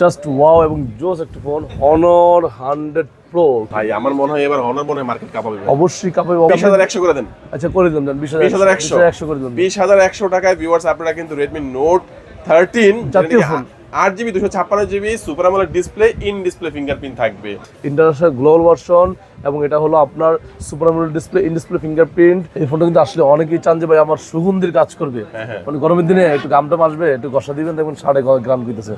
Just wow এবং জোস একটা ফোন হান্ড্রেড প্রো ভাই আমার মনে হয় এবার অনার মনে হয় মার্কেট কাঁপাবে অবশ্যই কাপে বিশ হাজার একশো করে দেন। আচ্ছা করে দিলাম জান বিশ হাজার একশো একশো। করে দিলাম বিশ হাজার একশো টাকায় ভিউয়ার্স আপনারা কিন্তু রেডমি নোট থার্টিন জাতীয় ফোন। আট জিবি দুশো ছাপ্পান্ন GB super AMOLED display in display fingerprint থাকবে। ইন্টারন্যাশনাল গ্লোবাল ভার্সন এবং এটা হলো আপনার super AMOLED display in display fingerprint এই ফোনটা কিন্তু আসলে অনেকেই চান যে ভাই আমার সুগন্ধির কাজ করবে। হ্যাঁ, হ্যাঁ। মানে গরমের দিনে একটু গামটা আসবে একটু গসা দিবেন দেখবেন সাড়ে গ্রাম দিতেছে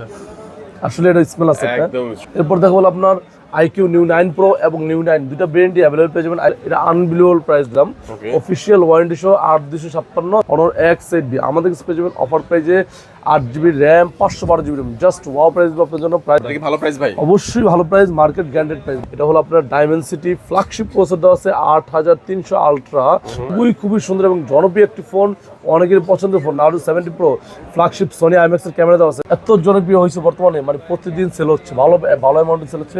আসলে এটা স্মেল আছে একদম। এরপর দেখা হলো আপনার আইকিউ নিউ নাইন প্রো এবং নিউ নাইন দুটা ব্র্যান্ডই অ্যাভেলেবল পেয়ে যাবেন। এটা আনবিলিভেবল প্রাইস দাম. অফিসিয়াল ওয়ারেন্টি সহ আট দুশো ছাপ্পান্ন অনর এক্স সেট বি আমাদের কাছে পেয়ে যাবেন অফার প্রাইজে আট জিবি র্যাম পাঁচশো বারো GB RAM just wow price আপনার জন্য। প্রাইস ভালো প্রাইস ভাই? অবশ্যই ভালো প্রাইস মার্কেট গ্র্যান্ডেড প্রাইস এটা হলো আপনার ডায়মেনসিটি ফ্ল্যাগশিপ প্রসেসর দেওয়া আছে আট হাজার তিনশো আলট্রা খুবই খুবই সুন্দর এবং জনপ্রিয় একটি ফোন অনেকের পছন্দের ফোন নারু seventy Pro flagship Sony IMX এর ক্যামেরা দেওয়া আছে। এত জনপ্রিয় হয়েছে বর্তমানে মানে প্রতিদিন সেল হচ্ছে ভালো ভালো অ্যামাউন্টে সেল হচ্ছে।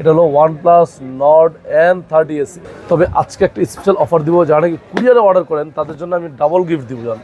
এটা হলো OnePlus Nord N thirty SE তবে আজকে একটা স্পেশাল অফার দিব যারা নাকি কুরিয়ারে অর্ডার করেন তাদের জন্য আমি ডাবল গিফট দিব জান।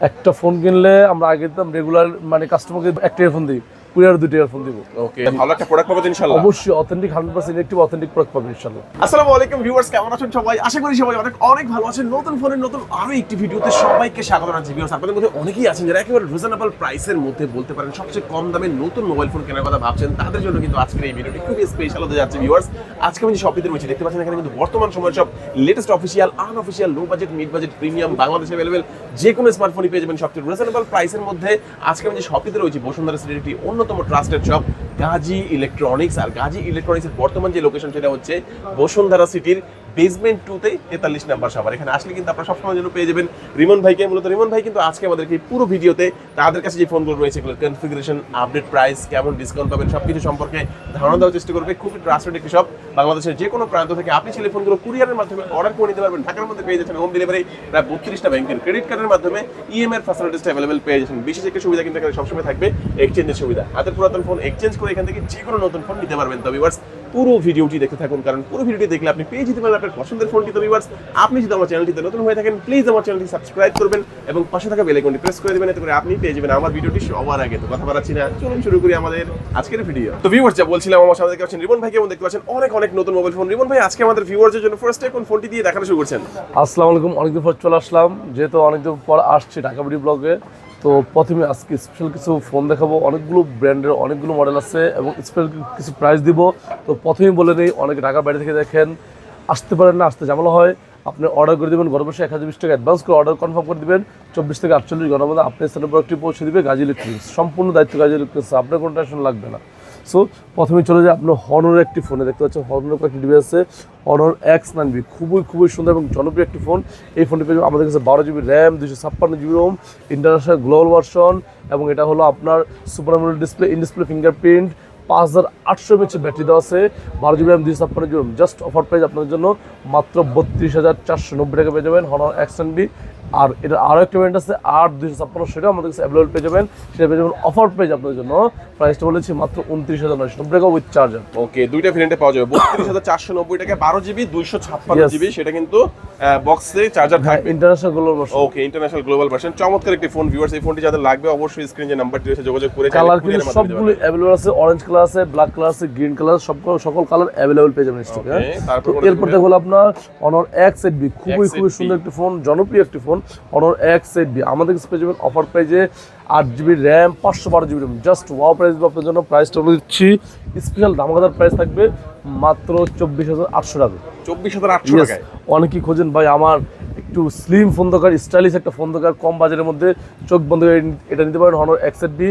একটা ফোন কিনলে আমরা আগে দিতাম রেগুলার মানে কাস্টমারকে একটা ফোন দিই। কুরিয়ারে দুটো ইয়ারফোন দিব। ওকে ভালো একটা প্রোডাক্ট পাবেন ইনশাআল্লাহ। অবশ্যই authentic hundred percent electric authentic product পাবেন ইনশাল্লাহ আসসালামু আলাইকুম ভিউয়ার্স কেমন আছেন সবাই? আশা করি সবাই অনেক অনেক ভালো আছেন। নতুন ফোনের নতুন আরও একটি ভিডিওতে সবাইকে স্বাগত জানাচ্ছি। ভিউয়ার্স আপনাদের মধ্যে অনেকেই আছেন যারা একেবারে রিজনেবল প্রাইসের মধ্যে বলতে পারেন সবচেয়ে কম দামে নতুন মোবাইল ফোন কেনার কথা ভাবছেন। তাদের জন্য কিন্তু আজকের এই ভিডিওটি খুবই স্পেশাল হতে যাচ্ছে ভিউয়ার্স আজকে আমি যে শপিতে রয়েছে দেখতে পাচ্ছেন এখানে কিন্তু বর্তমান সময়ের সব latest official unofficial low budget mid budget premium বাংলাদেশে অ্যাভেলেবেল যে কোনো স্মার্টফোনই পেয়ে যাবেন সবচেয়ে রিজনেবল প্রাইসের মধ্যে। আজকে আমি যে শপিতে রয়েছে বসুন্ধরা সিটির একটি অন্যতম ট্রাস্টেড শপ গাজী ইলেকট্রনিক্স। আর গাজী ইলেকট্রনিক্সের বর্তমান যে লোকেশন সেটা হচ্ছে বসুন্ধরা সিটির বেসমেন্ট টুতে তেতাল্লিশ নাম্বার সবার। এখানে আসলে কিন্তু আপনারা সবসময় জন্য পেয়ে যাবেন রিমন ভাইকে। মূলত রিমন ভাই কিন্তু আজকে আমাদেরকে পুরো ভিডিওতে তাদের কাছে যে ফোনগুলো রয়েছে এগুলোর কনফিগারেশন আপডেট প্রাইস কেমন ডিসকাউন্ট পাবেন, সবকিছু সম্পর্কে ধারণা দেওয়ার চেষ্টা করবে। খুবই ট্রাস্টেড একটি সব বাংলাদেশের যে কোনো প্রান্ত থেকে আপনি ছেলে ফোনগুলো কুরিয়ারের মাধ্যমে অর্ডার করে নিতে পারবেন। ঢাকার মধ্যে পেয়ে যাচ্ছেন হোম ডেলিভারি প্রায় বত্রিশটা ব্যাংকের ক্রেডিট কার্ডের মাধ্যমে ইএমআই ফ্যাসিলিটিসটা অ্যাভেলেবল পেয়ে যাচ্ছেন। বিশেষ একটি সুবিধা কিন্তু এখানে সবসময় থাকবে এক্সচেঞ্জের সুবিধা। হাতের পুরাতন ফোন এক্সচেঞ্জ করে এখান থেকে যে কোনো নতুন ফোন নিতে পারবেন। তবে ভিউয়ার্স পুরো ভিডিওটি দেখতে থাকুন, কারণ পুরো ভিডিওটি দেখলে আপনি পেয়ে যেতে পারেন আপনার পছন্দের ফোনটি তো ভিউয়ার্স আপনি যদি আমার চ্যানেলটিতে নতুন হয়ে থাকেন প্লিজ আমার চ্যানেলটি সাবস্ক্রাইব করবেন এবং পাশে থাকা বেল আইকনটি প্রেস করে দিবেন, এতে করে আপনি পেয়ে যাবেন আমার ভিডিওটি সবার আগে। তো কথা বাড়াচ্ছি না, চলুন শুরু করি আমাদের আজকের ভিডিও তো ভিউয়ার্স যা বলছিলাম, আমার সামনে দেখতে পাচ্ছেন রিবন ভাইকে এবং দেখতে পাচ্ছেন? অনেক অনেক নতুন মোবাইল ফোন রিবন ভাই, আজকে আমাদের ভিউয়ার্সের জন্য ফার্স্ট কোন ফোনটি দিয়ে দেখানো শুরু করছেন? আসসালামু আলাইকুম, অনেকদিন পর চলে আসলাম। যেহেতু অনেকদিন পর আসছি ঢাকা বিডি ব্লগে তো প্রথমে আজকে স্পেশাল কিছু ফোন দেখাবো। অনেকগুলো ব্র্যান্ডের অনেকগুলো মডেল আছে এবং স্পেশাল কিছু প্রাইস দিব। তো প্রথমেই বলে নিই অনেকে ঢাকার বাইরে থেকে দেখেন, আসতে পারেন না, আসতে ঝামেলা হয়। আপনি অর্ডার করে দেবেন বসে এক হাজার বিশ টাকা অ্যাডভান্স করে অর্ডার কনফার্ম করে দেবেন। চব্বিশ থেকে আটচল্লিশ ঘণ্টার মধ্যে আপনি স্থানীয় প্রোডাক্টটি পৌঁছে দেবে, গাজী ইলেকট্রিক্স সম্পূর্ণ দায়িত্ব গাজী ইলেকট্রিক্স আপনার কোনো টেনশন লাগবে না। সো প্রথমে চলে যায় আপনার হনরের একটি ফোনে দেখতে পাচ্ছেন হনরের কয়েকটি ডিভাইস আছে হনর এক্স নাইন বি। খুবই খুবই সুন্দর এবং জনপ্রিয় একটি ফোন এই ফোনটি পেয়ে আমাদের কাছে বারো জিবি র্যাম দুশো ছাপ্পান্ন GB ROM international global version এবং এটা হলো আপনার super display in display fingerprint পাঁচ হাজার আটশো এমএচের ব্যাটারি দেওয়া আছে, বারো জিবি র্যাম দুশো ছাপ্পান্ন জিবি জাস্ট অফার প্রাইস আপনাদের জন্য মাত্র বত্রিশ হাজার চারশো নব্বই টাকা পেয়ে যাবেন হনর এক্স বি। আর এটা আরও একটা ব্র্যান্ড আছে আট দুশো ছাপ্পান্ন সেটাও আমাদের কাছে অ্যাভেলেবল পেয়ে যাবেন। সেটা পেয়ে যাবেন অফার প্রাইস আপনাদের জন্য। প্রাইসটা বলেছি মাত্র উনত্রিশ হাজার নয়শো। নব্বই টাকা উইথ চার্জার ওকে দুইটা ভেরিয়েন্টে পাওয়া যাবে। বত্রিশ হাজার চারশো নব্বই টাকা বারো জিবি দুইশো ছাপ্পান্ন জিবি সেটা কিন্তু বক্সে চার্জার থাকবে। International global version okay international global version চমৎকার একটি ফোন ভিউয়ার্স এই ফোনটি যাদের লাগবে অবশ্যই স্ক্রিনে যে নাম্বারটি রয়েছে যোগাযোগ করে কালার কিন্তু সবগুলো অ্যাভেলেবল আছে। অরেঞ্জ কালার আছে ব্ল্যাক কালার আছে গ্রিন কালার সব সকল কালার অ্যাভেলেবল পেয়ে যাবেন স্টকে তারপর এরপর? দেখো আপনার অনর এক্স এইট বি খুবই খুবই সুন্দর একটি ফোন জনপ্রিয় একটি ফোন অনর এক সেট বি আমাদের স্পেসিফিক অফার প্রাইজে আট জিবি র্যাম পাঁচশো বারো GB RAM just wow price আপনার জন্য। প্রাইসটা বলে দিচ্ছি স্পেশাল দামাকাদার প্রাইস থাকবে মাত্র চব্বিশ হাজার আটশো টাকা। চব্বিশ হাজার আটশো টাকায়? অনেকেই খোঁজেন ভাই আমার একটু স্লিম ফোন দরকার স্টাইলিশ একটা ফোন দরকার কম বাজারের মধ্যে চোখ বন্ধ করে এটা নিতে পারেন হনর এক্সেট বি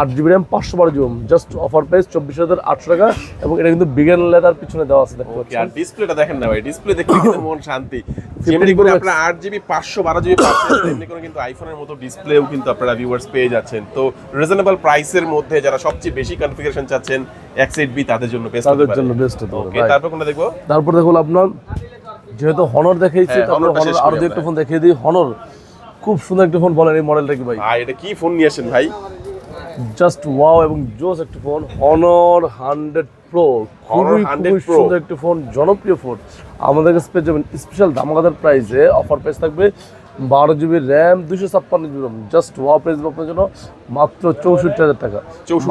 আট জিবি র্যাম পাঁচশো বারো জিবি জাস্ট অফার প্রাইস চব্বিশ হাজার আটশো টাকা এবং এটা কিন্তু বিজ্ঞান লেদার পিছনে দেওয়া আছে আর ডিসপ্লেটা দেখেন না ভাই ডিসপ্লে দেখলে কিন্তু মন শান্তি। যেমনি করে আপনারা আট জিবি পাঁচশো বারো জিবি পাচ্ছেন তেমনি করে কিন্তু আইফোনের মতো ডিসপ্লেও কিন্তু আপনারা ভিউয়ার্স পেয়ে যাচ্ছেন। তো রিজনেবল প্রাইসের মধ্যে যারা সবচেয়ে বেশি কনফিগারেশন চাচ্ছেন এক্স এইট বি তাদের জন্য বেস্ট তাদের জন্য বেস্ট হতে পারে তারপর কোনটা দেখব? তারপর দেখো আপনার যেহেতু হনর দেখাইছি হ্যাঁ, তারপর হনর আরও ফোন দেখিয়ে দিই। হনর খুব সুন্দর একটা ফোন বলেন এই মডেলটা কি ভাই? ভাই এটা কি ফোন নিয়ে আসেন ভাই? জাস্ট ওয়াও এবং জোস একটা ফোন হনর হান্ড্রেড প্রো খুবই 100 খুবই সুন্দর একটা ফোন জনপ্রিয় ফোন আমাদের কাছে পেয়ে যাবেন স্পেশাল দামাকাদার প্রাইসে অফার প্রাইস থাকবে বারো জিবি র্যাম দুশো ছাপ্পান্ন GB RAM just wow price আপনার জন্য মাত্র চৌষট্টি হাজার টাকা।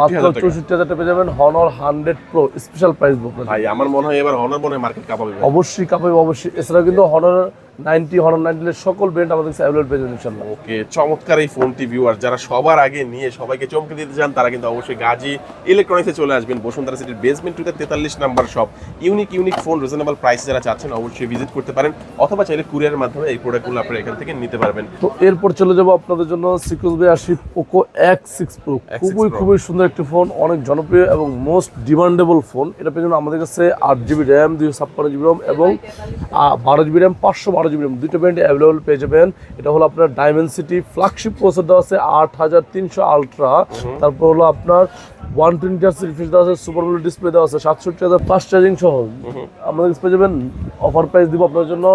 মাত্র। চৌষট্টি হাজার টাকা পেয়ে যাবেন Honor hundred Pro special price book আমার মনে হয় এবার হনর মনে হয় মার্কেট কাপাবে অবশ্যই কাপাবে অবশ্যই। এছাড়াও কিন্তু হনর নাইনটি হনর নাইনটির সকল ব্র্যান্ড আমাদের কাছে অ্যাভেলেবল পেয়ে যাবেন ইনশাল্লাহ ওকে চমৎকার এই ফোনটি ভিউয়ার যারা সবার আগে নিয়ে সবাইকে চমকে দিতে চান তারা কিন্তু অবশ্যই গাজী ইলেকট্রনিক্সে চলে আসবেন। বসুন্ধরা সিটির বেসমেন্ট টুতে তেতাল্লিশ number shop unique unique phone reasonable price যারা চাচ্ছেন অবশ্যই ভিজিট করতে পারেন অথবা চাইলে কুরিয়ারের মাধ্যমে এই প্রোডাক্টগুলো আপনারা এখান থেকে নিতে পারবেন। তো এরপর চলে যাব আপনাদের জন্য সিকুয়েন্স বাই আসি পোকো এক্স সিক্স প্রো খুবই খুবই সুন্দর একটি ফোন অনেক জনপ্রিয় এবং মোস্ট ডিমান্ডেবল ফোন এটা পেয়ে আমাদের কাছে আট জিবি র্যাম দুইশো ছাপ্পান্ন জিবি র্যাম এবং বারো জিবি র্যাম পাঁচশো বারো জিবি র্যাম দুটো ব্র্যান্ড অ্যাভেলেবল পেয়ে যাবেন। এটা হলো আপনার ডায়মেন্সিটি ফ্ল্যাগশিপ প্রসেসর দেওয়া আছে আট হাজার তিনশো আলট্রা তারপর হলো আপনার ওয়ান টোয়েন্টি আর রিফ্রেশ দেওয়া আছে সুপার মূল্য ডিসপ্লে দেওয়া আছে সাতষট্টি হাজার ফাস্ট চার্জিং সহ। আমাদের পেয়ে যাবেন অফার প্রাইস দিব আপনার জন্য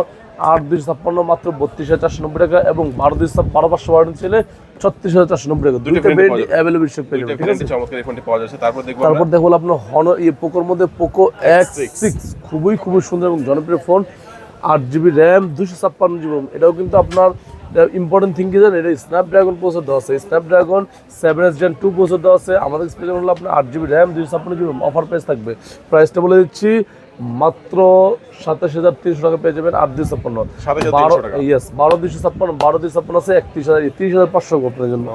আট দুইশো ছাপ্পান্ন মাত্র বত্রিশ হাজার চারশো নব্বই টাকা এবং বারো দুইশো বারো পাঁচশো বারো ছেলে ছত্রিশ হাজার চারশো নব্বই টাকা। দুইটা variant ব্র্যান্ড। অ্যাভেলেবল পেয়ে দুইটা যাবেন তারপর দেখব আপনার ইয়ে পোকোর মধ্যে পোকো এক্স সিক্স খুবই খুবই সুন্দর এবং জনপ্রিয় ফোন আট জিবি র্যাম দুশো ছাপ্পান্ন জিবি রোম এটাও কিন্তু আপনার ইম্পর্টেন্ট থিং কি জানেন? এটা স্ন্যাপড্রাগন প্রসেসর দেওয়া আছে। Snapdragon seven S gen two processor দেওয়া আছে। আমাদের স্পেশাল হলো আপনার আট জিবি র্যাম দুশো ছাপ্পান্ন জিবি অফার প্রাইস থাকবে। প্রাইসটা বলে দিচ্ছি মাত্র সাতাশ হাজার তিনশো টাকা পেয়ে যাবেন আট দুশো ছাপ্পান্ন। বারো। ইয়েস বারো দুশো ছাপ্পান্ন বারো দুশো ছাপ্পান্ন আছে একত্রিশ হাজার তিরিশ হাজার পাঁচশো আপনার জন্য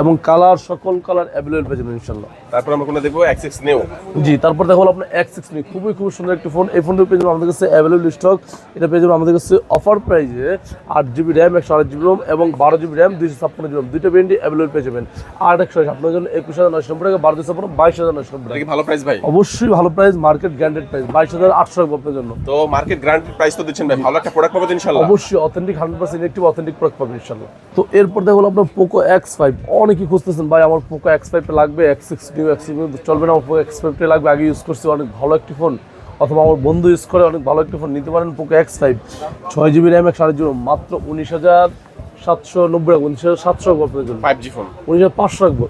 এবং কালার সকল কালার অ্যাভেলেবল পেয়ে যাবেন ইনশাল্লাহ। তারপর আমরা কোনো দেখব? এক্স নেও জি তারপর দেখো আপনার এক্স সিক্স খুবই খুব সুন্দর একটি ফোন এই ফোনটা পেয়ে যাবেন আমাদের কাছে অ্যাভেলেবল স্টক এটা পেয়ে যাবেন আমাদের কাছে অফার প্রাইসে আট জিবি র্যাম একশো আট জিবি রোম এবং বারো জিবি র্যাম দুইশো ছাপ্পান্ন জিবি দুইটা ব্র্যান্ডই অ্যাভেলেবল পেয়ে যাবেন। আট একশো আপনার জন্য একুশ হাজার নয়শো নব্বই টাকা বারো দুশো ছাপ্পান্ন বাইশ হাজার নয়শো নব্বই টাকা। ভালো প্রাইস ভাই? অবশ্যই ভালো প্রাইস মার্কেট গ্র্যান্ডেড প্রাইস বাইশ হাজার আটশো টাকা আপনার জন্য। তো মার্কেট গ্রান্টেড প্রাইস তো দিচ্ছেন ভাই ভালো একটা প্রোডাক্ট পাবেন ইনশাআল্লাহ অবশ্যই authentic hundred percent electric authentic product পাবেন ইনশাল্লাহ। তো এরপর দেখো আপনার পোকো এক্স ফাইভ অনেকেই খুঁজতেছেন ভাই আমার পোকো এক্স ফাইভটা লাগবে এক্স সিক্স নিউ এক্স চলবে না আমার পোকো এক্স ফাইভটা লাগবে আগে ইউজ করছি অনেক ভালো একটি ফোন অথবা আমার বন্ধু ইউজ করে অনেক ভালো একটি ফোন নিতে পারেন পোকো এক্স ফাইভ ছয় জিবি র্যাম একশো আট জিবি মাত্র উনিশ হাজার সাতশো নব্বই রাখব উনিশ হাজার সাতশো রাখব আপনার জন্য। ফাইভ জি ফোন উনিশ হাজার পাঁচশো রাখব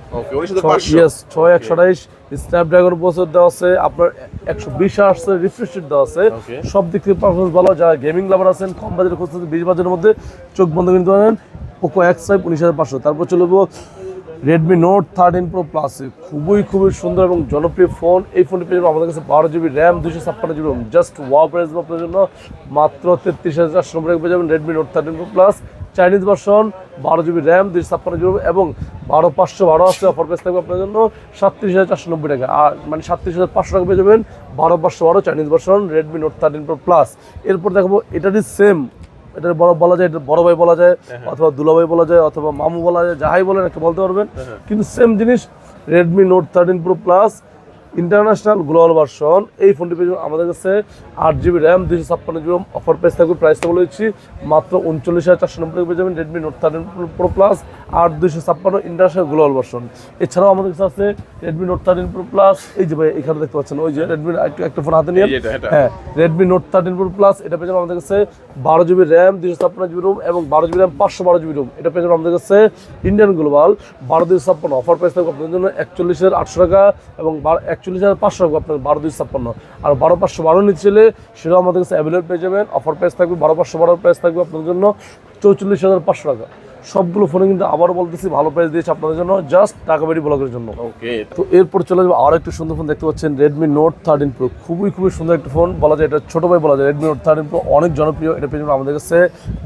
ছয় একশো আঠাইশ। স্ন্যাপড্রাগন প্রসেসর দেওয়া আছে আপনার একশো বিশ আসছে রিফ্রেশ দেওয়া আছে। সব দিক থেকে পারফরমেন্স ভালো যারা গেমিং লাভার আছেন কম বাজারে খুঁজতেছেন বিশ বাজারের মধ্যে চোখ বন্ধ করে নিতে পারেন। পোকো এক্স ফাইভ উনিশ হাজার পাঁচশো। তারপর চলবো Redmi Note thirteen Pro Plus খুবই খুবই সুন্দর এবং জনপ্রিয় ফোন এই ফোনটি পেয়ে আমাদের কাছে বারো জিবি র্যাম দুশো ছাপ্পান্ন জিবি জাস্ট ওয়া প্রাইস আপনার জন্য। মাত্র তেত্রিশ হাজার চারশো পেয়ে যাবেন Redmi Note thirteen Pro Plus Chinese version বারো জিবি র্যাম দুশো ছাপ্পান্ন জিবি এবং বারো পাঁচশো বারো আছে অফার প্রাইস থাকবে আপনার জন্য সাতত্রিশ হাজার চারশো নব্বই টাকা। আর মানে সাতত্রিশ হাজার পাঁচশো টাকা পেয়ে যাবেন বারো পাঁচশো বারো Chinese version Redmi Note thirteen Pro Plus এরপর দেখাবো এটারই সেম এটা বড় বলা যায় এটা বড় ভাই বলা যায় অথবা দুলাভাই বলা যায় অথবা মামু বলা যায় যাহাই বলেন একটা বলতে পারবেন। কিন্তু সেম জিনিস Redmi Note thirteen Pro Plus international global version. এই ফোনটি পেয়ে আমাদের কাছে আট জিবি র্যাম দুশো ছাপ্পান্ন জিবি অফার প্রাইস থাকবে। প্রাইসটা বলে দিচ্ছি মাত্র উনচল্লিশ হাজার চারশো নব্বই পেয়ে যাবেন Redmi Note thirteen Pro Plus আট দুশো ছাপ্পান্ন ইন্টারন্যাশনাল গ্লোবাল ভার্সন। এছাড়াও আমাদের কাছে আছে Redmi Note thirteen Pro Plus এই যে ভাই এখানে দেখতে পাচ্ছেন ওই যে রেডমি একটা ফোন হাতে নিয়ে। হ্যাঁ Redmi Note thirteen Pro Plus এটা পেয়ে যাবেন আমাদের কাছে বারো জিবি র্যাম দুশো ছাপ্পান্ন জিবি রুম এবং বারো জিবি র্যাম পাঁচশো বারো জিবি রুম এটা পেয়ে যাবেন আমাদের কাছে ইন্ডিয়ান গ্লোবাল বারো দুশো ছাপ্পান্ন। অফার প্রাইস থাকবে আপনাদের জন্য একচল্লিশের আটশো টাকা এবং একচল্লিশ হাজার পাঁচশো টাকা আপনার বারো দুশো ছাপ্পান্ন। আর বারো পাঁচশো বারো নিতে চাইলে সেটাও আমাদের কাছে অ্যাভেলেবল পেয়ে যাবেন। অফার প্রাইস থাকবে বারো পাঁচশো বারো প্রাইস থাকবে আপনাদের জন্য চৌচল্লিশ হাজার পাঁচশো টাকা। সবগুলো ফোনে কিন্তু আবারও বলতেছি ভালো প্রাইস দিয়েছে আপনাদের জন্য জাস্ট টাকাবাড়ি ব্লগের জন্য। ওকে তো এরপর চলে যাব আরও একটু সুন্দর ফোন দেখতে পাচ্ছেন রেডমি নোট থার্টিন প্রো খুবই খুবই সুন্দর একটা ফোন বলা যায় এটা ছোটো ভাই বলা যায় রেডমি নোট থার্টিন প্রো অনেক জনপ্রিয় এটা পেয়ে আমাদের কাছে।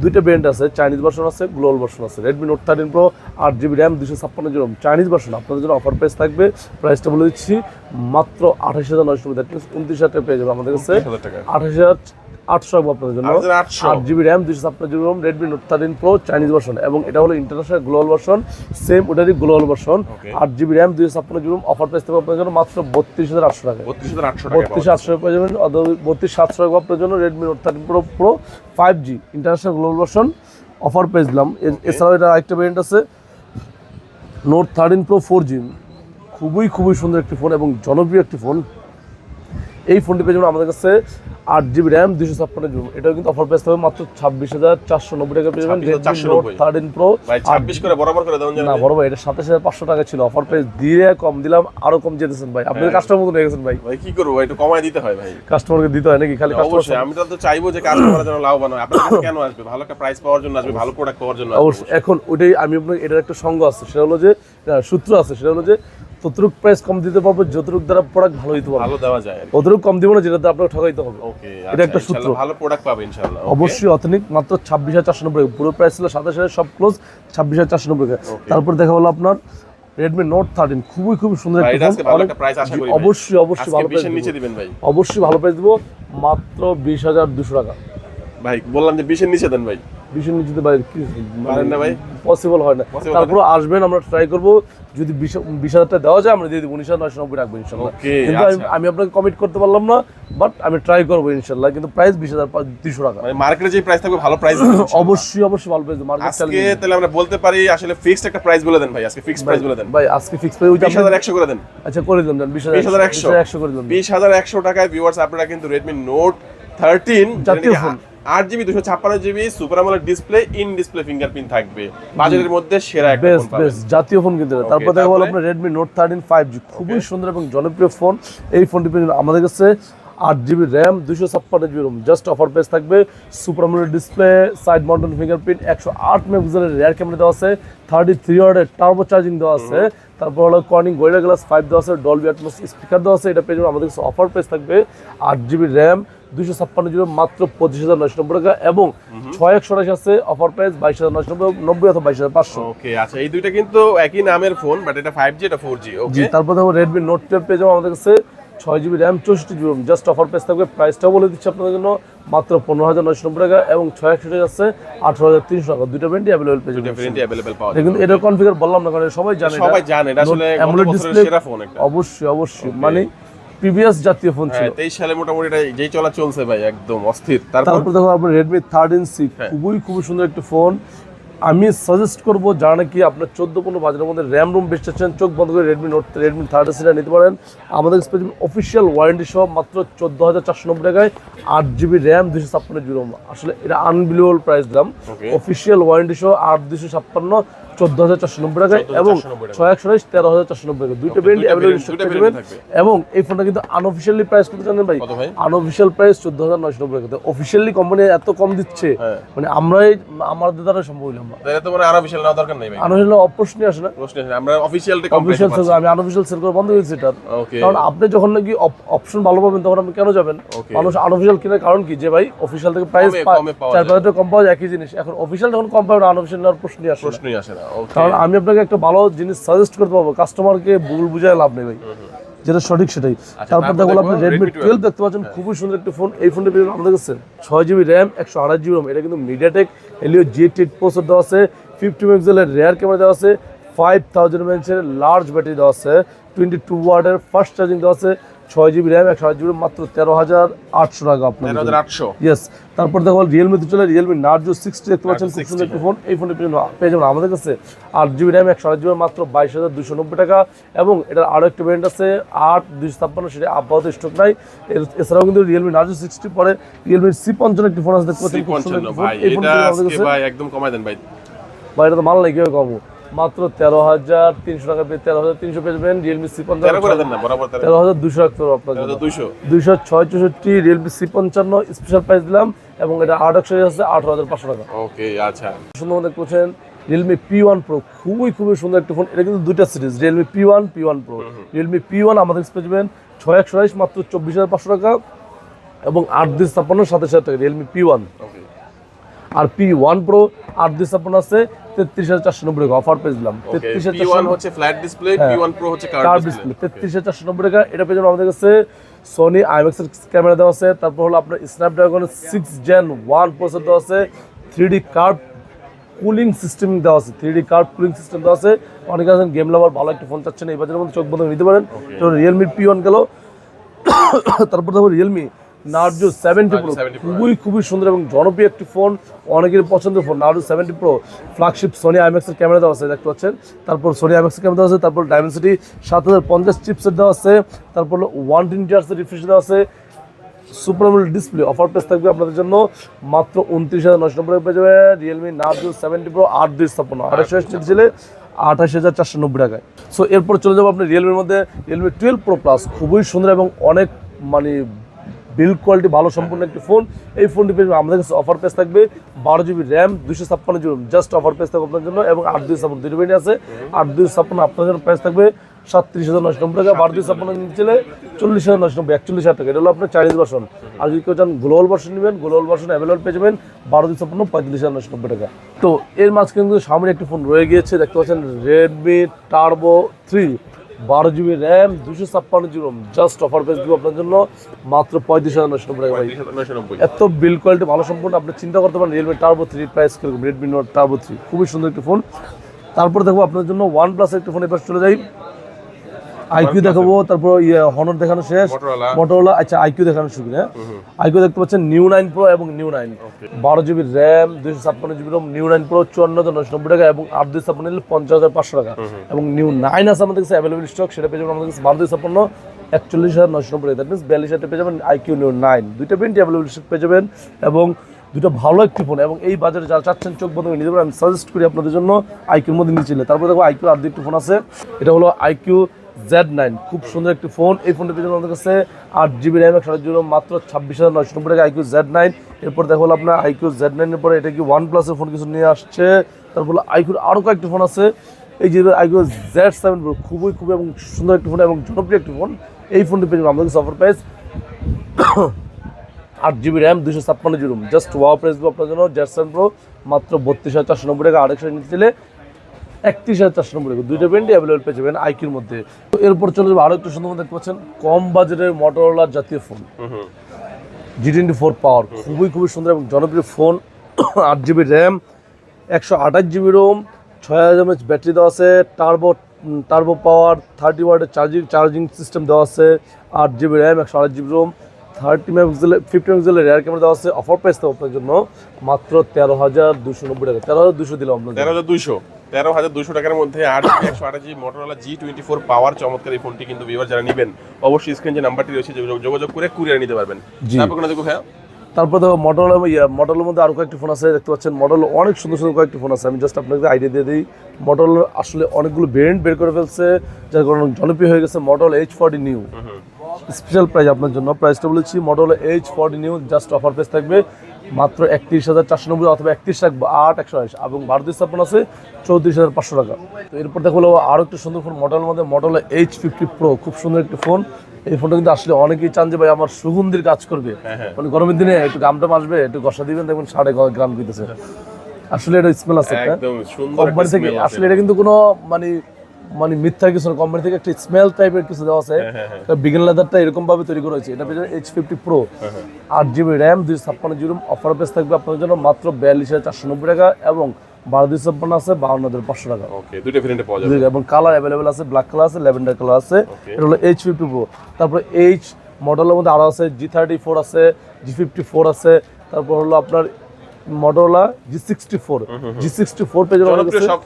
দুইটা ব্র্যান্ড আছে চাইনিজ ভার্সন আছে গ্লোবাল ভার্সন আছে। রেডমি নোট থার্টিন প্রো আট জিবি র্যাম দুশো ছাপ্পান্ন জিবি চাইনিজ ভার্সন আপনাদের জন্য অফার প্রাইস থাকবে প্রাইসটা বলে দিচ্ছি। মাত্র আঠাশ হাজার নয়শো মিনস উনত্রিশ হাজার টাকা পেয়ে যাবে আমাদের কাছে। আঠাশ হাজার আটশো আপনাদের জন্য। আট জিবি র্যাম দুশো ছাপ্পান্ন GB ROM Redmi Note thirteen Pro Chinese version এবং এটা হলো ইন্টারন্যাশনাল গ্লোবাল ভার্সন সেম ওটারই গ্লোবাল ভার্সন আট জিবি র্যাম দুশো ছাপ্পান্ন জিবি রোম অফার প্রাইস থাকবে আপনার জন্য মাত্র বত্রিশ হাজার আটশো টাকা বত্রিশ আটশো টাকা পেয়ে যাবেন বত্রিশ সাতশো টাকা আপনার জন্য Redmi Note thirteen Pro Pro five G international global version offer price দিলাম। এছাড়াও এটা আরেকটা ভেরিয়েন্ট আছে Note thirteen Pro four G খুবই খুবই সুন্দর একটি ফোন এবং জনপ্রিয় একটি ফোন এই ফোনটি পেয়ে যাবেন আমাদের কাছে আট জিবি র্যাম দুশো ছাপ্পান্ন জিবি এটাও কিন্তু অফার প্রাইস হবে মাত্র ছাব্বিশ হাজার চারশো নব্বই টাকা পেয়ে যাবেন। থার্টিন প্রো ছাব্বিশ করে বরাবর করে দেবেন না বড় ভাই এটা সাতাশ হাজার পাঁচশো টাকা ছিল। অফার প্রাইস দিয়ে কম দিলাম আরও কম যেতেছেন ভাই। আপনি হ্যাঁ। কাস্টমার মতন হয়ে গেছেন ভাই। ভাই কি করব একটু কমায় দিতে হয় ভাই। কাস্টমারকে দিতে হয় নাকি? খালি অবশ্যই আমি তো চাইব যে কাস্টমারের জন্য লাভবান হয়। আপনার কেন আসবে? ভালো একটা প্রাইস পাওয়ার জন্য আসবে ভালো প্রোডাক্ট পাওয়ার জন্য অবশ্যই। এখন ওইটাই আমি আপনাকে এটার একটা সঙ্গ আছে। সেটা হলো যে সূত্র আছে। সেটা হলো যে ততটুক প্রাইস কম দিতে পারব যতটুক দ্বারা প্রোডাক্ট ভালো দিতে পারব। ভালো দেওয়া যায় অতটুক কম দিব না যেটাতে আপনাকে ঠকাইতে হবে। ওকে এটা একটা সূত্র। ভালো প্রোডাক্ট পাবে ইনশাআল্লাহ অবশ্যই অথেনিক মাত্র ছাব্বিশ হাজার চারশো নব্বই পুরো প্রাইস ছিল সাতাশ হাজার সব ক্লোজ ছাব্বিশ হাজার চারশো নব্বই তারপর দেখা হলো আপনার রেডমি নোট থার্টিন খুবই খুবই সুন্দর একটা ফোন অনেক একটা প্রাইস আশা করি অবশ্যই অবশ্যই ভালো প্রাইস নিচে দিবেন ভাই। অবশ্যই ভালো প্রাইস দিব। মাত্র বিশ হাজার দুশো টাকা। ভাই বললাম যে 20 এর নিচে দেন ভাই। ভাই? পসিবল হয় না। তারপর আসবেন আমরা ট্রাই করব। যদি বিশ বিশ হাজার টাকা দেওয়া যায় আমরা দিয়ে দিব উনিশ হাজার নয়শো নব্বই রাখব ইনশাল্লাহ। কিন্তু আমি- আচ্ছা। আপনাকে কমিট করতে পারলাম না বাট আমি ট্রাই করব ইনশাল্লাহ। কিন্তু প্রাইস বিশ হাজার টাকা। মানে মার্কেটে যে প্রাইস থাকবে ভালো প্রাইস অবশ্যই অবশ্যই ভালো প্রাইস মার্কেট আজকে তাহলে আমরা বলতে পারি আসলে ফিক্সড একটা প্রাইস বলে দেন ভাই আজকে ফিক্সড প্রাইস বলে দেন। ভাই আজকে ফিক্স প্রাইস বিশ হাজার একশো করে দেন। আচ্ছা করে দিলাম বিশ 20,100 হাজার একশো। করে দিলাম। বিশ হাজার একশো টাকায় ভিউয়ার্স আপনারা কিন্তু রেডমি নোট থার্টিন জাতীয় ফোন। আট জিবি দুশো ছাপ্পান্ন GB super AMOLED display in display fingerprint থাকবে। বাজেটের মধ্যে সেরা একটা বেস্ট জাতীয় ফোন কিন্তু। তারপর দেখা হলো আপনার Redmi Note thirteen five G খুবই সুন্দর এবং জনপ্রিয় ফোন। এই ফোনটি আমাদের কাছে। আট জিবি র্যাম দুশো ছাপ্পান্ন GB ROM just offer price থাকবে। Super AMOLED display side mounted fingerprint একশো আট মেগাপিক্সেলের রেয়ার ক্যামেরা দেওয়া আছে। থার্টি থ্রি ওয়ার্ডের টার্বো চার্জিং দেওয়া আছে। তারপর হলো কর্নিং গোয়েলা গ্লাস ফাইভ দেওয়া আছে ডলবি অ্যাটমস স্পিকার দেওয়া আছে এটা পেয়ে যাবেন। আমাদের কাছে অফার প্রাইস থাকবে আট জিবি র্যাম দুশো ছাপ্পান্ন জিবি মাত্র পঁচিশ হাজার নয়শো নব্বই টাকা এবং ছয় একশো আঠাশ আছে অফার প্রাইস বাইশ হাজার নয়শো নব্বই নব্বই অথবা বাইশ হাজার পাঁচশো। ওকে আচ্ছা এই দুইটা কিন্তু একই নামের ফোন বাট এটা ফাইভ জি এটা ফোর জি জি ওকে তারপর দেখো রেডমি নোট টুয়েলভ পেয়ে যাব আমাদের কাছে। ছয় জিবি র্যাম চৌষট্টি জিবি জাস্ট অফার প্রাইস থাকবে। প্রাইসটাও বলে দিচ্ছি আপনাদের জন্য মাত্র পনেরো হাজার নয়শো নব্বই টাকা এবং ছয় একশো টাকা আছে আঠারো হাজার তিনশো টাকা। দুটো ব্যান্ডই অ্যাভেলেবল পেয়ে যাবেন এটা কিন্তু এটার কনফিগার বললাম না কারণ সবাই জানে সবাই জানে এটা আসলে ফোন একটা। অবশ্যই অবশ্যই। মানে প্রিভিয়াস জাতীয় ফোন ছিল। হ্যাঁ তেইশ সালে মোটামুটি এটা যেই চলা চলছে ভাই একদম অস্থির। তারপর দেখো আপনার রেডমি থার্টিন সি। খুবই খুবই সুন্দর একটা ফোন আমি সাজেস্ট করব যারা নাকি আপনার চোদ্দ পনেরো বাজারের মধ্যে র্যাম রুম বেশ চাচ্ছেন চোখ বন্ধ করে রেডমি নোট রেডমি থার্টি সিটা নিতে পারেন। আমাদের অফিসিয়াল ওয়ারেন্টি সহ মাত্র চোদ্দ হাজার চারশো নব্বই টাকায় আট জিবি র্যাম দুশো ছাপ্পান্ন জিবি আসলে এটা আনবিলিভেবল প্রাইস দাম. অফিসিয়াল ওয়ারেন্টি সহ আট দুশো ছাপ্পান্ন চোদ্দ হাজার চারশো নব্বই টাকায় এবং ছয় একশো তেরো হাজার চারশো নব্বই টাকা দুইটা ব্র্যান্ড অ্যাভেলেবল। এবং এই ফোনটা কিন্তু আনঅফিসিয়ালি প্রাইস কত জানেন ভাই? আনঅফিসিয়াল প্রাইস চোদ্দ হাজার নয়শো নব্বই টাকা। অফিসিয়ালি কোম্পানি এত কম দিচ্ছে হ্যাঁ। মানে আমরাই আমাদের দ্বারা সম্ভব হইলাম না। তো মানে আনঅফিশিয়াল নেওয়া দরকার নেই ভাই। আনঅফিসিয়াল অপশনই আসে না। প্রশ্ন আসে আমরা অফিসিয়ালটা অফিসিয়াল সেল আমি আনঅফিসিয়াল সেল করে বন্ধ করেছি এটা। কারণ আপনি যখন নাকি অপশন ভালো পাবেন তখন আপনি কেন যাবেন? মানুষ আনঅফিসিয়াল কেনার কারণ কি? যে ভাই অফিসিয়াল থেকে প্রাইস চার পাঁচ কম পাওয়া যায় একই জিনিস। এখন অফিসিয়াল যখন কম পাবেন আনঅফিসিয়াল নেওয়ার প্রশ্নই আসে না। প্রশ্নই আসে না। কারণ আমি আপনাকে একটা ভালো জিনিস সাজেস্ট করতে পারব। কাস্টমারকে ভুল বুঝায় লাভ নেই ভাই। যেটা সঠিক সেটাই। তারপর আচ্ছা, দেখো আপনি রেডমি টুয়েলভ দেখতে পাচ্ছেন খুবই সুন্দর একটা ফোন এই ফোনটা পেয়ে আমাদের কাছে ছয় জিবি র্যাম একশো আড়াই জিবি র্যাম এটা কিন্তু MediaTek Helio G eight processor দেওয়া আছে ফিফটি মেগাপিক্সেলের রেয়ার ক্যামেরা দেওয়া আছে ফাইভ থাউজেন্ড এমএএচের লার্জ ব্যাটারি দেওয়া আছে টোয়েন্টি টু ওয়ার্ডের ফার্স্ট চার্জিং দেওয়া আছে ছয় জিবি র্যাম একশো আট জিবি মাত্র তেরো হাজার আটশো টাকা আপনার আটশো। ইয়েস তারপর দেখো রিয়েলমি তো চলে রিয়েলমি নার্জো সিক্সটি দেখতে পাচ্ছেন খুব 60, সুন্দর একটা ফোন এই ফোনটি পেয়ে যাবেন- আমাদের কাছে। আট জিবি র্যাম একশো আট জিবি মাত্র বাইশ হাজার দুশো নব্বই টাকা। এবং এটার আরও একটা ভ্যারিয়েন্ট আছে আট দুশো ছাপ্পান্ন সেটা আপাতত স্টক নাই। এর- এছাড়াও কিন্তু রিয়েলমি নার্জো সিক্সটি পরে রিয়েলমি সি পঞ্চান্ন একটি ফোন আছে দেখতে পাচ্ছেন ভাই এই ফোনটি আমাদের কাছে একদম কমাই দেন ভাই। বা এটা তো মাল নাই কেউ কমো মাত্র তেরো হাজার তিনশো টাকা পেয়ে তেরো হাজার তিনশো পেয়ে যাবেন রিয়েলমি সি পঞ্চান্ন। দেন তেরো। হাজার দুশো রাখতে পারব আপনার দুইশো। ছয় চৌষট্টি রিয়েলমি সি পঞ্চান্ন স্পেশাল প্রাইস দিলাম এবং এটা আট একশো আছে আঠারো হাজার পাঁচশো টাকা। ওকে আচ্ছা। সুন্দর দেখতে পাচ্ছেন রিয়েলমি পি ওয়ান প্রো খুবই খুবই সুন্দর একটা ফোন এটা কিন্তু দুইটা series Realme P one P one pro Realme P one আমাদের পেয়ে যাবেন ছয় একশো মাত্র চব্বিশ হাজার পাঁচশো টাকা এবং আট দুই ছাপ্পান্ন সাতাশ হাজার টাকা রিয়েলমি পি ওয়ান আর পি ওয়ান প্রো আট ছাপ্পান্ন আছে তেত্রিশ হাজার চারশো নব্বই টাকা অফার পেয়ে দিলাম ওকে তেত্রিশ হাজার হচ্ছে flat display P one pro হচ্ছে কার্ভ ডিসপ্লে তেত্রিশ হাজার চারশো নব্বই টাকা এটা পেয়ে আমাদের কাছে। সোনি আইম্যাক্সের ক্যামেরা দেওয়া আছে তারপর হলো আপনার Snapdragon six gen one processor দেওয়া আছে three D curve cooling system দেওয়া আছে three D curve cooling system দেওয়া আছে। অনেকে আছেন গেম লাভার ভালো একটা ফোন চাচ্ছেন এই বাজারের মধ্যে চোখ বন্ধ নিতে পারেন। তো রিয়েলমি পি ওয়ান গেল। তারপর দেখো রিয়েলমি নার্জো সেভেন্টি প্রো 70 খুবই খুবই সুন্দর এবং জনপ্রিয় একটি ফোন অনেকের পছন্দের phone Narzo seventy pro flagship Sony আইম্যাক্সের camera দেওয়া আছে দেখতে পাচ্ছেন? তারপর সোনি আইম্যাক্সের ক্যামেরা দেওয়া আছে তারপর ডায়মেন্সিটি সাত হাজার পঞ্চাশ চিপসেট দেওয়া আছে তারপর ওয়ান টোয়েন্টি আর্সের রিফ্রেশ দেওয়া আছে। সুপার ডিসপ্লে অফার প্রাইস থাকবে আপনাদের জন্য মাত্র উনত্রিশ হাজার নশো নব্বই পেয়ে যাবে। রিয়েলমি নার্জো সেভেন্টি প্রো আট দুই ছাপ্পান্ন আঠাশশো ছিল আঠাশ হাজার চারশো নব্বই টাকায়। সো এরপর চলে যাব আপনি রিয়েলমির মধ্যে রিয়েলমি টুয়েলভ প্রো প্লাস খুবই সুন্দর এবং অনেক মানে বিল্ড কোয়ালিটি ভালো সম্পূর্ণ একটি ফোন। এই ফোনটি পেয়ে আমাদের কাছে অফার পেস থাকবে। বারো জিবি র্যাম দুশো ছাপ্পান্ন জিবি জাস্ট অফার পেস থাকবে আপনার জন্য এবং আট দুই ছাপ্পান্ন দুটো ভেরিয়েন্ট আছে। আট দুই ছাপ্পান্ন আপনার জন্য প্রাইস থাকবে সাতত্রিশ হাজার নশো নব্বই টাকা। বারো দুই ছাপ্পান্ন নিচে চল্লিশ হাজার নশো নব্বই, একচল্লিশ হাজার টাকা। এটা হলো আপনার চাইনিজ ভার্সন আর যদি কেউ চান গ্লোবাল ভার্সন নেবেন গ্লোবাল ভার্সন অ্যাভেলেবল পেয়ে যাবেন বারো দুই ছাপ্পান্ন, পঁয়তাল্লিশ হাজার নশো নব্বই টাকা। তো এর মাঝখানে কিন্তু সামনে একটি ফোন রয়ে গিয়েছে, দেখতে পাচ্ছেন রেডমি টার্বো থ্রি বারো জিবি র্যাম দুশো ছাপ্পান্ন জিবি জাস্ট অফার পেস দিব আপনার জন্য মাত্র পঁয়ত্রিশ হাজার নশো নব্বই ভাই। নয়শো নব্বই। এত বিল কোয়ালিটি ভালো সম্পূর্ণ আপনি চিন্তা করতে পারেন রিয়েলমি টার্বো থ্রি প্রাইস কীরকম রেডমি নোট টার্বো থ্রি খুবই সুন্দর একটি ফোন তারপর দেখব আপনার জন্য ওয়ান প্লাস একটি ফোন এবার চলে যাই। আইকিউ দেখাবো তারপর ইয়ে হনর দেখানো শেষ। মোটরোলা আচ্ছা আইকিউ দেখানো শুরু হ্যাঁ? আইকিউ দেখতে পাচ্ছেন নিউ নাইন প্রো এবং নিউ নাইন বারো জিবি র্যাম দুইশো ছাপ্পান্ন GB ROM Neo nine pro চুয়ান্ন হাজার নশো নব্বই টাকা এবং আট দুই ছাপ্পান্ন নিলে পঞ্চাশ হাজার পাঁচশো টাকা। এবং নিউ নাইন আছে আমাদের কাছে অ্যাভেলেবল স্টক সেটা পেয়ে যাবেন আমাদের কাছে বারো দুই ছাপ্পান্ন একচল্লিশ হাজার নশো নব্বই দ্যাট মিনস বিয়াল্লিশ হাজার পেয়ে যাবেন আইকিউ নিউ নাইন দুইটা প্রিন্ট অ্যাভেলেবল স্টক পেয়ে যাবেন এবং দুটো ভালো একটি ফোন এবং এই বাজারে যারা চাচ্ছেন চোখ বন্ধ করে নিতে পারেন আমি সাজেস্ট করি আপনাদের জন্য আইকিউর মধ্যে নিয়েছিলে তারপরে দেখো আইকিউ আর একটি ফোন আছে। এটা হলো আইকিউ জেড নাইন খুব সুন্দর একটি ফোন এই ফোনটি পেয়ে যাবেন আমাদের কাছে আট জিবি র্যাম একশো জিবি মাত্র ছাব্বিশ হাজার নয়শো নব্বই টাকা আইকিউ জেড নাইন এরপর দেখো হলো আপনার আইকিউ জেড নাইনের পরে এটা কি ওয়ান প্লাসের ফোন কিছু নিয়ে আসছে। তারপর আইকিউর আরও কয়েকটি ফোন আছে। এই যে আইকিউ জেড সেভেন প্রো খুবই খুবই এবং সুন্দর একটি ফোন এবং জনপ্রিয় একটি ফোন এই ফোনটি পেয়ে যাবেন আমাদের কাছে অফার প্রাইস আট জিবি র্যাম দুশো ছাপ্পান্ন জিবি জাস্ট ওয়াও প্রাইস আপনার জন্য। জেটসন প্রো মাত্র বত্রিশ হাজার চারশো নব্বই টাকা। আড়াইশো নিতে একত্রিশ হাজার চারশো টাকা দুইটা ব্যান্ডই অ্যাভেলেবল পেয়ে যাবেন আইকির মধ্যে। তো এরপর চলে যাবে আরও একটু সুন্দর দেখতে পাচ্ছেন কম বাজেটের মোটরোলা জাতীয় phone G twenty four power খুবই খুবই সুন্দর এবং জনপ্রিয় ফোন আট জিবি র্যাম একশো আঠাশ জিবি রোম ছয় হাজার এমএচ ব্যাটারি দেওয়া আছে টার্বো টার্বো পাওয়ার থার্টি ওয়ার্ডের চার্জিং চার্জিং সিস্টেম দেওয়া আছে আট জিবি র্যাম একশো আঠাশ জিবি রোম থার্টি মেগাপিক্সেলের ফিফটি মেগাপিক্সেলের রেয়ার ক্যামেরা দেওয়া আছে। অফার প্রাইস দেবো আপনার জন্য মাত্র তেরো হাজার দুশো নব্বই টাকা। তেরো হাজার দুশো দিলাম আপনাদের তেরো হাজার দুইশো তেরো হাজার দুইশো টাকার মধ্যে আট একশো আঠাশ G Motorola G twenty four power চমৎকার এই ফোনটি কিন্তু ভিউয়ার যারা নেবেন অবশ্যই স্ক্রিন যে নাম্বারটি রয়েছে যোগাযোগ- করে কুরিয়ার নিতে পারবেন। তারপর কোনো দেখো হ্যাঁ তারপর দেখো মডেল মডেলের মধ্যে আরও কয়েকটি ফোন আছে দেখতে পাচ্ছেন মডেল অনেক সুন্দর সুন্দর কয়েকটি ফোন আছে। আমি জাস্ট আপনাকে আইডিয়া দিয়ে দিই। মডেল আসলে অনেকগুলো ভেরিয়েন্ট বের করে ফেলছে যার কারণে জনপ্রিয় হয়ে গেছে model H forty new special price আপনার জন্য। প্রাইসটা বলেছি model H forty new just offer price থাকবে মাত্র একত্রিশ হাজার চারশো নব্বই অথবা একত্রিশ রাখব আট একশো আঠাশ এবং ভারতীয় স্থাপন আছে চৌত্রিশ হাজার পাঁচশো টাকা। তো এরপর দেখো আরও একটি সুন্দর ফোন মডেলের মধ্যে মডেল এইচ ফিফটি প্রো খুব সুন্দর একটি ফোন এই ফোনটা কিন্তু আসলে অনেকেই চান যে ভাই আমার সুগন্ধির কাজ করবে। মানে গরমের দিনে একটু গামটাম আসবে একটু গসা দিবেন দেখবেন সাড়ে গ্রাম দিতেছে আসলে এটা স্মেল আছে কোম্পানি থেকে আসলে এটা কিন্তু কোনো মানে মানে মিথ্যা কিছু কোম্পানি থেকে একটা স্মেল টাইপের কিছু দেওয়া আছে। বিগিন লেদারটা এরকম ভাবে তৈরি করা হয়েছে। এটা পেয়ে এইচ ফিফটি প্রো আট জিবি র্যাম দুইশো ছাপ্পান্ন জিবি অফার পেস থাকবে আপনাদের জন্য মাত্র বিয়াল্লিশ হাজার চারশো নব্বই টাকা এবং বারো দুইশো ছাপ্পান্ন আছে বাউন্ন হাজার পাঁচশো টাকা। ওকে ভেরিয়েন্টে পাওয়া যাবে। এবং কালার অ্যাভেলেবেল আছে ব্ল্যাক কালার আছে ল্যাভেন্ডার কালার আছে। এটা হলো এইচ ফিফটি প্রো তারপর এইচ মডেলের মধ্যে আরও আছে জি থার্টি ফোর আছে জি ফিফটি ফোর আছে তারপর হলো আপনার Motorola G sixty four G sixty four জনপ্রিয় সব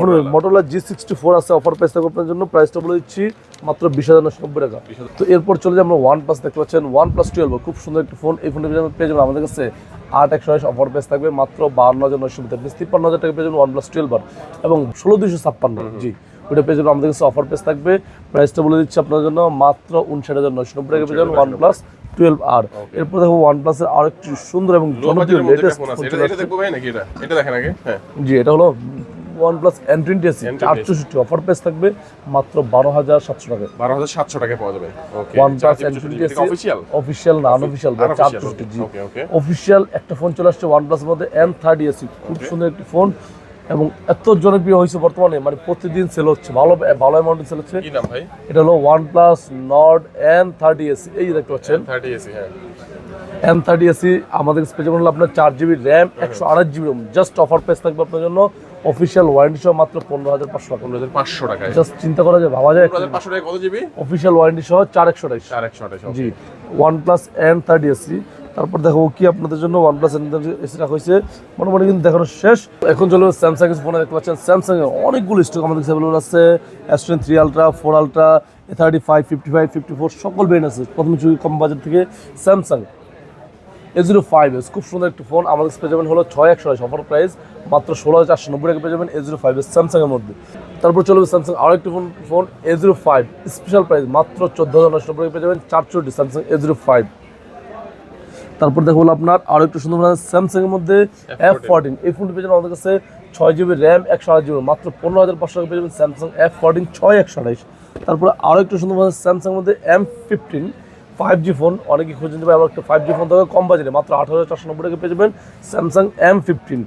ফোনের মটোলা জি সিক্সটি ফোর আছে অফার প্রাইস থাকবে আপনার জন্য। প্রাইসটা বলে দিচ্ছি মাত্র বিশ হাজার নশো নব্বই টাকা। তো এরপর চলে যাই আমরা ওয়ান প্লাস দেখতে পাচ্ছেন। ওয়ান প্লাস টুয়েলভ খুব সুন্দর একটি ফোন এই ফোনটা পেয়ে যাবেন। আমাদের কাছে আট একশো আঠাশ অফার প্রাইস থাকবে মাত্র বান্ন হাজার নশো বিশ তিপ্পান্ন হাজার টাকা পেয়ে যাবেন ওয়ান প্লাস টুয়েলভ এবং ষোলো দুশো ছাপ্পান্ন। জি ওইটা পেয়ে যাবেন। আমাদের কাছে অফার প্রাইস থাকবে। প্রাইসটা বলে দিচ্ছি আপনার জন্য মাত্র উনষাট হাজার নশো নব্বই টাকা পেয়ে যাবেন ওয়ান প্লাস টুয়েলভ আর এরপর দেখো ওয়ান প্লাসের আরেকটি সুন্দর এবং জনপ্রিয় লেটেস্ট ফোন আছে এটা চলে এটা আসছে। দেখব ভাই নাকি এটা? এটা দেখেন আগে হ্যাঁ। জি এটা হলো OnePlus N twenty SE N20 offer price থাকবে মাত্র বারো হাজার সাতশো টাকা বারো হাজার সাতশো টাকায় পাওয়া যাবে। OnePlus N twenty SE official official না আনঅফিসিয়াল চারশোষট্টি জি। অফিসিয়াল একটা ফোন চলে আসছে ওয়ান প্লাসের মধ্যে এন থার্টি এসি খুব সুন্দর একটি ফোন এবং এত জনপ্রিয় হয়েছে বর্তমানে মানে প্রতিদিন সেল হচ্ছে ভালো ভালো অ্যামাউন্টে সেল হচ্ছে। কি নাম ভাই? এটা হলো OnePlus Nord N thirty SE এই দেখতে পাচ্ছেন? থার্টি এসি হ্যাঁ। এম থার্টি এসি আমাদের স্পেশাল হলো আপনার চার জিবি র্যাম একশো আঠাশ GB ROM just offer price থাকবে আপনার জন্য অফিসিয়াল ওয়ারেন্টি সহ মাত্র পনেরো হাজার পাঁচশো টাকা। পনেরো হাজার পাঁচশো টাকায়। জাস্ট চিন্তা করা যায় ভাবা যায় পাঁচশো টাকায় কত জিবি অফিসিয়াল ওয়ারেন্টি সহ চার একশো আঠাশ চার একশো আঠাশ G OnePlus N thirty SE তারপর দেখো কি আপনাদের জন্য ওয়ান প্লাস এসে হয়েছে। মোটামুটি কিন্তু দেখানো শেষ। এখন চলো স্যামসাং ফোনে দেখতে পাচ্ছেন স্যামসাং এর অনেকগুলো স্টক আমাদের কাছে অ্যাভেলেবল আছে। S three ultra four ultra A thirty five fifty five fifty four সকল ব্রেন আছে। প্রথমে চুরি কম বাজার থেকে Samsung A zero five S খুব সুন্দর একটি ফোন আমাদের কাছে পেয়ে যাবেন হলো ছয় একশো অফার প্রাইস মাত্র ষোলো হাজার চারশো নব্বই টাকা পেয়ে যাবেন এ জিরো ফাইভ এস স্যামসাংয়ের মধ্যে। তারপর চলবে স্যামসাং আরও একটি phone phone A zero five special price মাত্র চোদ্দ হাজার নশো নব্বই টাকা পেয়ে যাবেন চারশোটি স্যামসাং এ জিরো ফাইভ তারপর দেখো হলো আপনার আরও একটু সুন্দর স্যামসাং এর মধ্যে এফ ফোরটিন এই ফোনটি পেয়ে যাবেন আমাদের কাছে ছয় জিবি র্যাম একশো আট জিবি মাত্র পনেরো হাজার পাঁচশো টাকা পেয়ে যাবেন স্যামসাং এফ ফোরটিন ছয় একশো আঠাইশ তারপরে আরও একটু সুন্দর স্যামসাং মধ্যে M fifteen five G phone অনেকেই খুঁজে নেবে আবার একটা ফাইভ জি ফোন থাকে কম বাজেটে। মাত্র আঠারো হাজার চারশো নব্বই টাকা পেয়ে যাবেন স্যামসাং এম ফিফটিন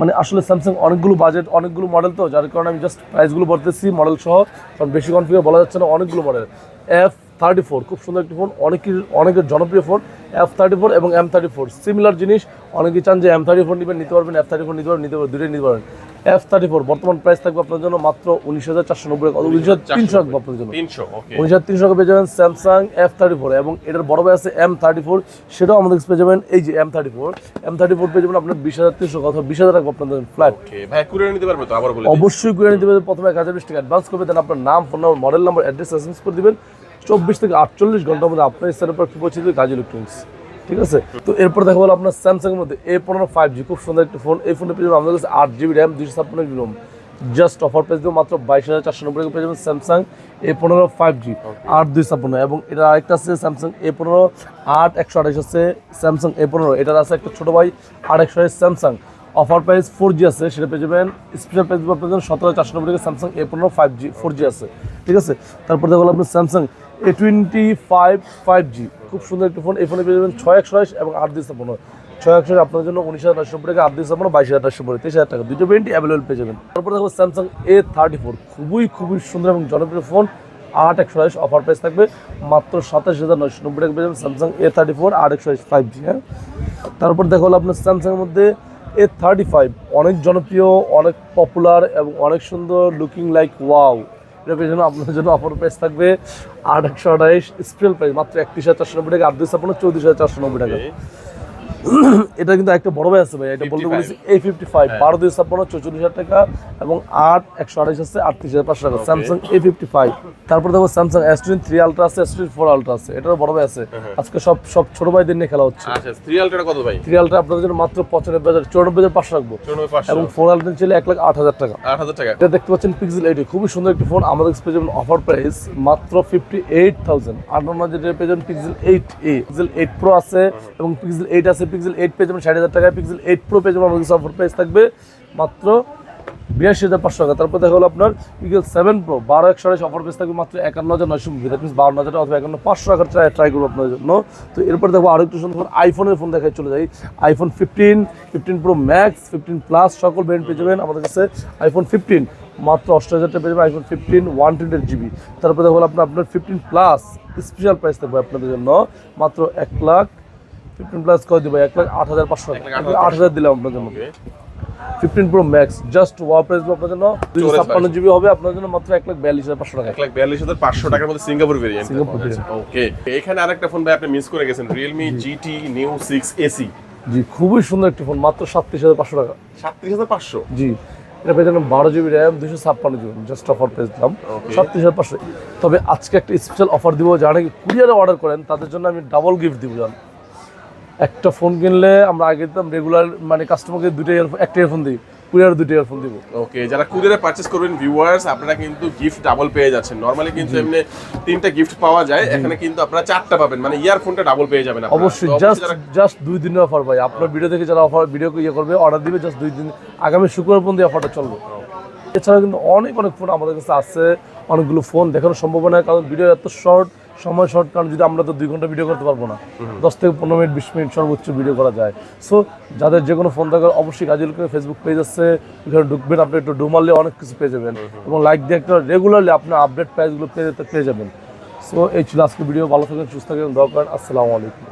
মানে আসলে স্যামসাং অনেকগুলো বাজেট অনেকগুলো মডেল তো যার কারণে আমি জাস্ট প্রাইসগুলো বলতেছি মডেল সহ। কারণ বেশি কনফিগার বলা যাচ্ছে না অনেকগুলো মডেল এফ থার্টি ফোর খুব সুন্দর একটি ফোন অনেকের অনেকের জনপ্রিয় ফোন এফ থার্টি ফোর এবং এম থার্টি ফোর সিমিলার জিনিস অনেকেই চান যে এম থার্টি ফোর নেবেন নিতে পারবেন এফ থার্টি ফোর নিতে পারবেন নিতে পারবেন দুটোই নিতে পারবেন। এফ থার্টি ফোর বর্তমান প্রাইস থাকবে আপনার জন্য মাত্র উনিশ হাজার চারশো নব্বই টাকা উনিশ হাজার তিনশো রাখব আপনার জন্য। উনিশ হাজার তিনশো টাকা পেয়ে যাবেন স্যামসাং এফ থার্টি ফোর এবং এটার বড় ভাই আছে এম থার্টি ফোর সেটাও আমাদের পেয়ে যাবেন এই যে M thirty four M thirty four পেয়ে যাবেন আপনার বিশ হাজার তিনশো অথবা বিশ হাজার টাকা আপনাদের ফ্ল্যাট ভাই কুরিয়ার নিতে পারবে তো? আবার অবশ্যই করে নিতে হবে প্রথমে এক হাজার বিশ টাকা অ্যাডভান্স করবে দেন আপনার নাম phone number model number address SMS করে দিবেন। চব্বিশ থেকে আটচল্লিশ ঘণ্টার মধ্যে আপনার স্থানের উপর পৌঁছে দেবে গাজী ইলেকট্রনিক্স ঠিক আছে? তো এরপর দেখা হলো আপনার স্যামসাং এর মধ্যে এ পনেরো ফাইভ জি খুব সুন্দর একটি ফোন এই ফোনের পেয়ে যাবেন আমাদের কাছে আট জিবি র্যাম দুশো ছাপ্পান্ন GB ROM just offer price দেবো মাত্র বাইশ হাজার চারশো নব্বই পেয়ে যাবেন স্যামসাং এ পনেরো ফাইভ জি আট দুই ছাপ্পান্ন। এবং এটা আরেকটা আছে স্যামসাং এ পনেরো, আট, একশো আঠাশ আছে স্যামসাং এ পনেরো। এটার আছে একটা ছোটো ভাই, আট, একশো Samsung offer price four G আছে, সেটা পেয়ে যাবেন। স্পেশাল প্রাইস আপনার জন্য সতেরো চারশো নব্বই স্যামসাং এ পনেরো ফাইভ জি ফোর জি আছে। ঠিক আছে? তারপর দেখা দেখো আপনার Samsung A twenty five five G খুব সুন্দর একটি ফোন এই ফোনে পেয়ে যাবেন ছয় একশো এবং আট দিচ্ছে পনেরো। ছয় একশো আপনার জন্য উনিশ হাজার নব্বই টাকা আট দিচ্ছে পনেরো, বাইশ হাজার নশো নব্বই তেইশ হাজার টাকা। দুটো ভেরিয়েন্টই অ্যাভেলেবল পেয়ে যাবেন। তারপর দেখো স্যামসাং এ থার্টি ফোর খুবই খুবই সুন্দর এবং জনপ্রিয় ফোন আট একশো আঠাশ অফার প্রাইস থাকবে। মাত্র সাতাশ হাজার নশো নব্বই টাকা পেয়ে যাবেন স্যামসাং এ থার্টি ফোর আট একশো আঠাশ ফাইভ জি হ্যাঁ। তারপর দেখা হলো আপনার স্যামসাংয়ের মধ্যে এ থার্টি ফাইভ অনেক জনপ্রিয়, অনেক পপুলার এবং অনেক সুন্দর লুকিং লাইক ওয়াও এটা আপনার জন্য অফার প্রাইস থাকবে আট একশো আঠাইশ স্পেশাল প্রাইস মাত্র একত্রিশ হাজার চারশো নব্বই টাকা আট দুশো আপনার চৌত্রিশ হাজার চারশো নব্বই টাকা। এটা কিন্তু একটা বড় ভাই আছে ভাই এটা বলতে বলেছি এ ফিফটি ফাইভ বারো দুই ছাপ্পান্ন চৌচল্লিশ হাজার টাকা এবং আট একশো আঠাইশ আছে আটত্রিশ হাজার পাঁচশো টাকা। স্যামসাং এ ফিফটি ফাইভ তারপর দেখো Samsung S twenty three ultra আছে এস টোয়েন্টি ফোর আলট্রা আছে এটারও বড় ভাই আছে। আজকে সব সব ছোট ভাইদের নিয়ে খেলা হচ্ছে। আচ্ছা সিরিয়ালটা কত ভাই? থ্রি আলট্রা আপনাদের জন্য মাত্র পঁচানব্বই হাজার চৌরানব্বই হাজার পাঁচশো রাখব। এবং ফোর আলট্রা ছিল এক লাখ আট হাজার টাকা। আট হাজার টাকা। এটা দেখতে পাচ্ছেন পিক্সেল এইট খুবই সুন্দর একটি ফোন আমাদের পেয়ে যাবেন অফার প্রাইস মাত্র ফিফটি এইট থাউজেন্ড আটান্ন যেটা পেয়ে যাবেন Pixel eight A Pixel eight pro আছে এবং পিক্সেল এইট আছে পিক্সেল এইট পেয়ে যাবেন, ষাট হাজার টাকায় পিক্সেল এইট প্রো পেয়ে যাবেন, আমাদের অফার প্রাইস থাকবে মাত্র বিরাশি হাজার পাঁচশো টাকা। তারপর দেখা হলো আপনার পিক্সেল সেভেন প্রো, বারো একশো আড়াইশ অফার প্রাইস থাকবে মাত্র একান্ন হাজার নয়শো দ্যাট মিনস বাউন্ন হাজার অথবা একান্ন, পাঁচশো টাকার ট্রাই ট্রাই করব আপনাদের জন্য। তো এরপর দেখব আরও একটু সুন্দর আইফোনের ফোন দেখায় চলে যাই। IPhone fifteen fifteen pro max fifteen plus সকল ব্র্যান্ড পেয়ে যাবেন। আমাদের কাছে আইফোন ফিফটিন মাত্র অষ্ট হাজার টাকা পেয়ে যাবেন iPhone fifteen one twenty GB তারপরে দেখো আপনার আপনার ফিফটিন প্লাস স্পেশাল প্রাইস থাকবে আপনাদের জন্য, মাত্র এক লাখ ফিফটিন প্লাস করে দেবো এক লাখ আট হাজার পাঁচশো টাকা। আট হাজার দিলাম আপনার জন্য। Fifteen pro max just offer price আপনার জন্য। দুইশো ছাপ্পান্ন জিবি হবে আপনার জন্য মাত্র এক লাখ বিয়াল্লিশ হাজার পাঁচশো টাকা। এক লাখ বিয়াল্লিশ হাজার পাঁচশো টাকার মধ্যে সিঙ্গাপুর ভেরিয়েন্ট সিঙ্গাপুর ওকে এখানে আরেকটা ফোন ভাই আপনি মিস করে গেছেন Realme GT Neo six SE G খুবই সুন্দর একটি ফোন মাত্র সাতত্রিশ হাজার পাঁচশো টাকা। সাতত্রিশ হাজার পাঁচশো? জি। এটা যাবেন বারো জিবি র্যাম দুশো ছাপ্পান্ন জিবি জাস্ট অফার পেয়ে দিলাম। Okay. সাতত্রিশ হাজার পাঁচশো। তবে আজকে একটা স্পেশাল অফার দিব যারা কুরিয়ারে অর্ডার করেন তাদের জন্য আমি ডাবল গিফট দিব জান। একটা ফোন কিনলে আমরা আগে দিতাম রেগুলার মানে কাস্টমারকে দুটো ইয়ারফোন একটা ইয়ারফোন দিই কুরিয়ারে দুটো ইয়ারফোন দিব। ওকে যারা কুরিয়ারে পারচেজ করবেন ভিউয়ার্স আপনারা কিন্তু গিফট ডাবল পেয়ে যাচ্ছেন। নরমালি কিন্তু এমনি তিনটা গিফট পাওয়া যায় এখানে কিন্তু আপনারা চারটা পাবেন মানে ইয়ারফোনটা ডাবল পেয়ে যাবেন। অবশ্যই জাস্ট জাস্ট দুই দিনের অফার ভাই। আপনার ভিডিও দেখে যারা অফার ভিডিও ইয়ে করবে অর্ডার দিবে জাস্ট দুই দিন আগামী শুক্রবার পর্যন্ত অফারটা চলবে। এছাড়া কিন্তু অনেক অনেক ফোন আমাদের কাছে আছে অনেকগুলো ফোন দেখানো সম্ভব না কারণ ভিডিও এত শর্ট সময় শর্ট কারণ যদি আমরা তো দুই ঘণ্টা ভিডিও করতে পারব না। দশ থেকে পনেরো মিনিট, বিশ মিনিট সর্বোচ্চ ভিডিও করা যায়। সো যাদের যে কোনো ফোন থাকার অবশ্যই কাজী করে ফেসবুক পেজ আছে, ওখানে ঢুকবেন, আপনি একটু ডুমারলে অনেক কিছু পেয়ে যাবেন। এবং লাইক দিয়ে একটা রেগুলারলি আপনার আপডেট পেজগুলো পেয়ে পেয়ে যাবেন। সো এই ছিল আজকে ভিডিও ভালো থাকেন, সুস্থ থাকেন, দরকার। আসসালামু আলাইকুম।